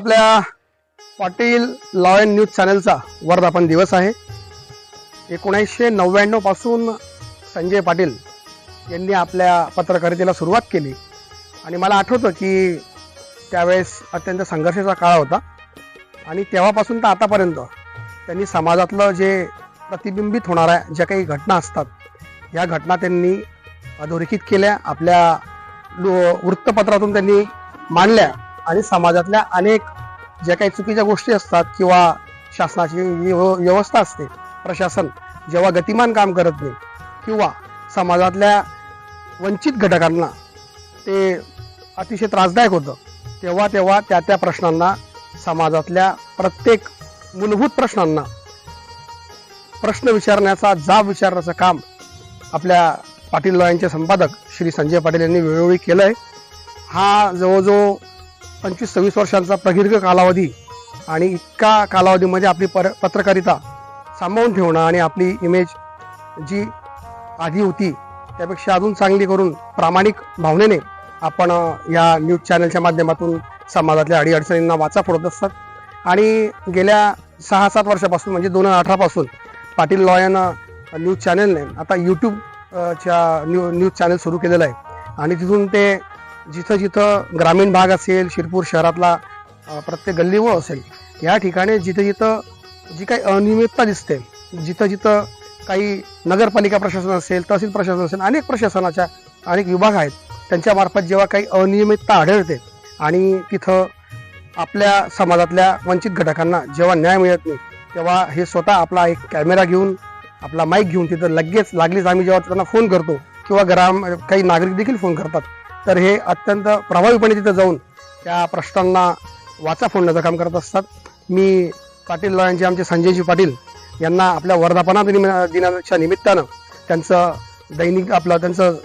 आपल्या Patil lion news चॅनलचा वर्धापन दिवस आहे. एकोणीसशे नव्याण्णवपासून संजय पाटील यांनी आपल्या पत्रकारितेला सुरुवात केली. आणि मला आठवतं की त्यावेळेस अत्यंत संघर्षाचा काळ होता. आणि तेव्हापासून तर आतापर्यंत त्यांनी समाजातलं जे प्रतिबिंबित होणाऱ्या ज्या काही घटना असतात या घटना त्यांनी अधोरेखित केल्या. आपल्या वृत्तपत्रातून त्यांनी मांडल्या. आणि समाजातल्या अनेक ज्या काही चुकीच्या गोष्टी असतात किंवा शासनाची व्यवस्था असते प्रशासन जेव्हा गतिमान काम करत नाही किंवा समाजातल्या वंचित घटकांना ते अतिशय त्रासदायक होतं तेव्हा तेव्हा त्या त्या प्रश्नांना समाजातल्या प्रत्येक मूलभूत प्रश्नांना प्रश्न विचारण्याचा जाब विचारण्याचं काम आपल्या पाटील लॉयांचे संपादक श्री संजय पाटील यांनी वेळोवेळी केलं आहे हा जवळजवळ पंचवीस सव्वीस वर्षांचा प्रदीर्घ कालावधी आणि इतका कालावधीमध्ये आपली पर पत्रकारिता सांभाळून ठेवणं आणि आपली इमेज जी आधी होती त्यापेक्षा अजून चांगली करून प्रामाणिक भावनेने आपण या न्यूज चॅनलच्या माध्यमातून समाजातल्या अडीअडचणींना वाचा फोडत असतात. आणि गेल्या सहा सात वर्षापासून म्हणजे दोन हजार अठरापासून पाटील लॉयन न्यूज चॅनलने आता यूट्यूब च्या न्यू न्यूज चॅनल सुरू केलेलं आहे. आणि तिथून ते जिथं जिथं ग्रामीण भाग असेल शिरपूर शहरातला प्रत्येक प्रत्येक गल्लीवर असेल या ठिकाणी जिथं जिथं जी काही अनियमितता दिसते जिथं जिथं काही नगरपालिका प्रशासन असेल तहसील प्रशासन असेल अनेक प्रशासनाच्या अनेक विभाग आहेत त्यांच्यामार्फत जेव्हा काही अनियमितता आढळते आणि तिथं आपल्या समाजातल्या वंचित घटकांना जेव्हा न्याय मिळत नाही तेव्हा हे स्वतः आपला एक कॅमेरा घेऊन आपला माईक घेऊन तिथं लगेच लागलीच आम्ही जेव्हा त्यांना फोन करतो किंवा ग्राम काही नागरिक देखील फोन करतात तर हे अत्यंत प्रभावीपणे तिथं जाऊन त्या प्रश्नांना वाचा फोडण्याचं काम करत असतात. मी पाटील लॉयांचे आमचे संजयजी पाटील यांना आपल्या वर्धापना दिनाच्या निमित्तानं त्यांचं दैनिक आपलं त्यांचं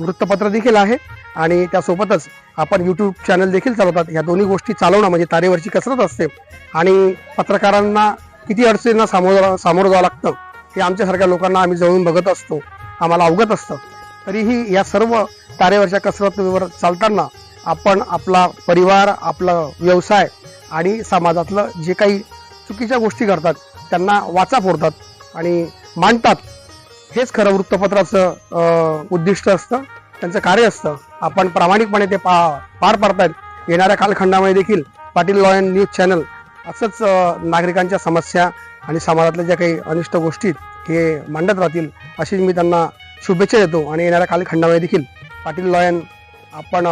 वृत्तपत्र देखील आहे आणि त्यासोबतच आपण यूट्यूब चॅनल देखील चालवतात. ह्या दोन्ही गोष्टी चालवणं म्हणजे तारेवरची कसरत असते आणि पत्रकारांना किती अडचणींना सामोरं सामोरं जावं लागतं हे आमच्यासारख्या लोकांना आम्ही जवळून बघत असतो. आम्हाला अवगत असतं. तरीही या सर्व तारेवरच्या कसरतीवर चालताना आपण आपला परिवार आपला व्यवसाय आणि समाजातलं जे काही चुकीच्या गोष्टी करतात त्यांना वाचा फोडतात आणि मांडतात. हेच खरं वृत्तपत्राचं उद्दिष्ट असतं. त्यांचं कार्य असतं. आपण प्रामाणिकपणे ते पा पार पाडतायत. येणाऱ्या कालखंडामध्ये देखील पाटील लॉयन न्यूज चॅनल असंच नागरिकांच्या समस्या आणि समाजातल्या ज्या काही अनिष्ट गोष्टी हे मांडत राहतील अशी मी त्यांना शुभेच्छा देतो आणि येणाऱ्या कालखंडामध्ये देखील पाटील लॉयन आपण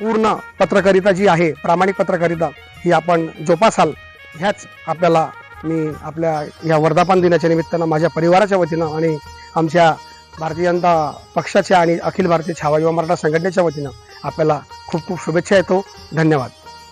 पूर्ण पत्रकारिता जी आहे प्रामाणिक पत्रकारिता ही आपण जोपासाल ह्याच आपल्याला मी आपल्या या वर्धापन दिनाच्या निमित्तानं माझ्या परिवाराच्या वतीनं आणि आमच्या भारतीय जनता पक्षाच्या आणि अखिल भारतीय छावा युवा मराठा संघटनेच्या वतीनं आपल्याला खूप खूप शुभेच्छा येतो धन्यवाद.